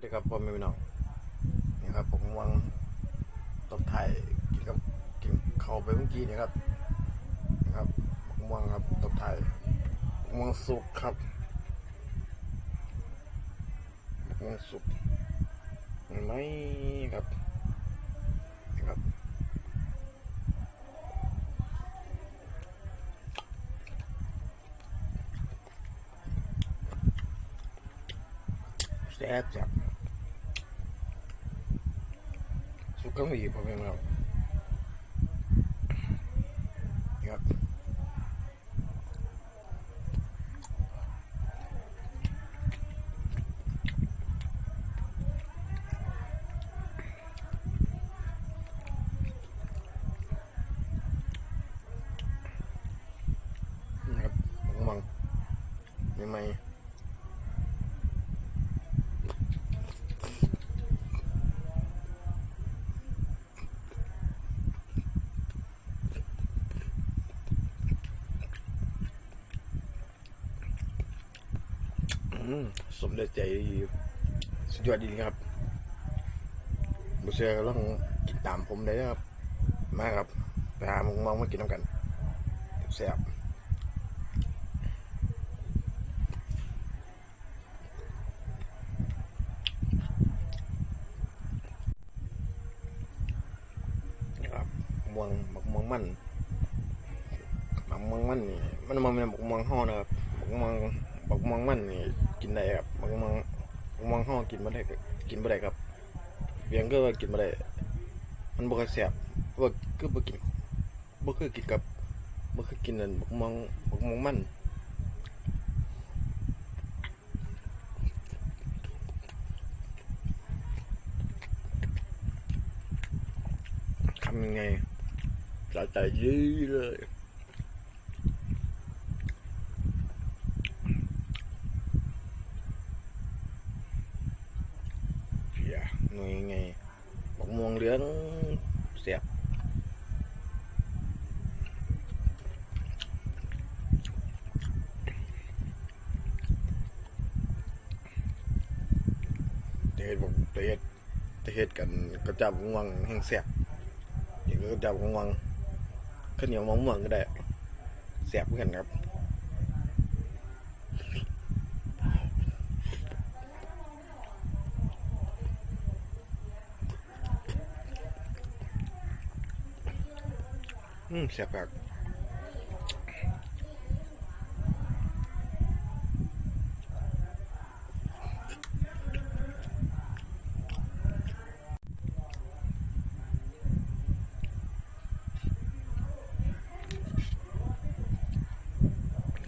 สดีครับพ่อแม่พี่น้องนี่ครับผมวางตบไทยกินกับกินข้าวไปเมื่อกี้นี่ครับนะครับผมวางครับตบไทยผมวางสุกครับผมวางสุกเห็นไหมครับนี่ครับแซ่บจับ สุกก็มีพ่อแม่พี่น้องนี่ครับนะครับผมมังไม่ไหมอืม สมเด็จใจสุดยอดดีครับบุเซ่ก็ต้องติดตามผมได้นะครับ มาครับไปหามุงมองมากินน้ำกันแซ่บนะครับม่วงบักม่วงมันบักม่วงมันนี่มันมันเป็นบักม่วงห่อนะครับบักม่วง บักม่วงมันนี่กินได้ครับบักม่วงบักม่วงห่องกินไม่ได้กินไม่ได้ครับเพียงก็ว่ากินไม่ได้มันบ่ค่อยแซ่บว่าคือบ่กินบ่คือกินกับบ่คือกินนั่นบักม่วงบักม่วงมันทำยังไงสะใจยื้อเลยเพียห น่วยไงบักม่วงเหลืองเสียบเห็ดบอกเห็ดจะเห็ดกันกระจับง่วงแห้งเสียบนี่างก็จับกวังข้าวเหนียวมะม่วงก็ได้แสบเหมือนกันครับ อืมแสบแบบ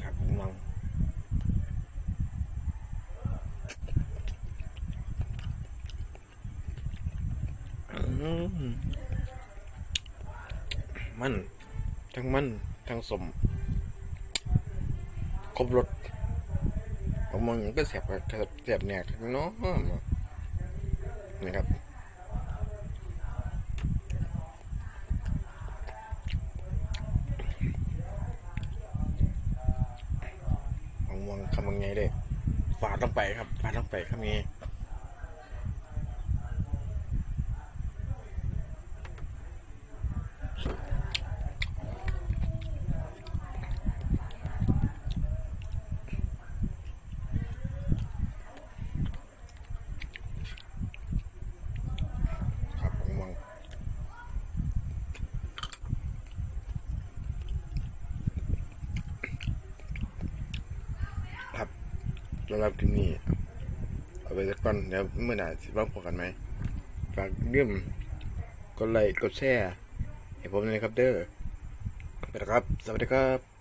ครับมังอื มัน ทั้งมัน ทั้งสม ครบรสผมมองก็เสียบกับเสียบเนี่ยเนาะนะครับมองมองคำว่าไงเด้ฝาดลงไปครับฝาดลงไปคำนี้มองมองครับ สำหรับคลิปนี้ เอาไปสักก่อนเดี๋ยวเมื่อไหร่สิบ้างพอกันไหมฝากเรื่องกดไลค์กดแชร์ให้ผมเลยครับเด้อไปแล้วครับ สวัสดีครับ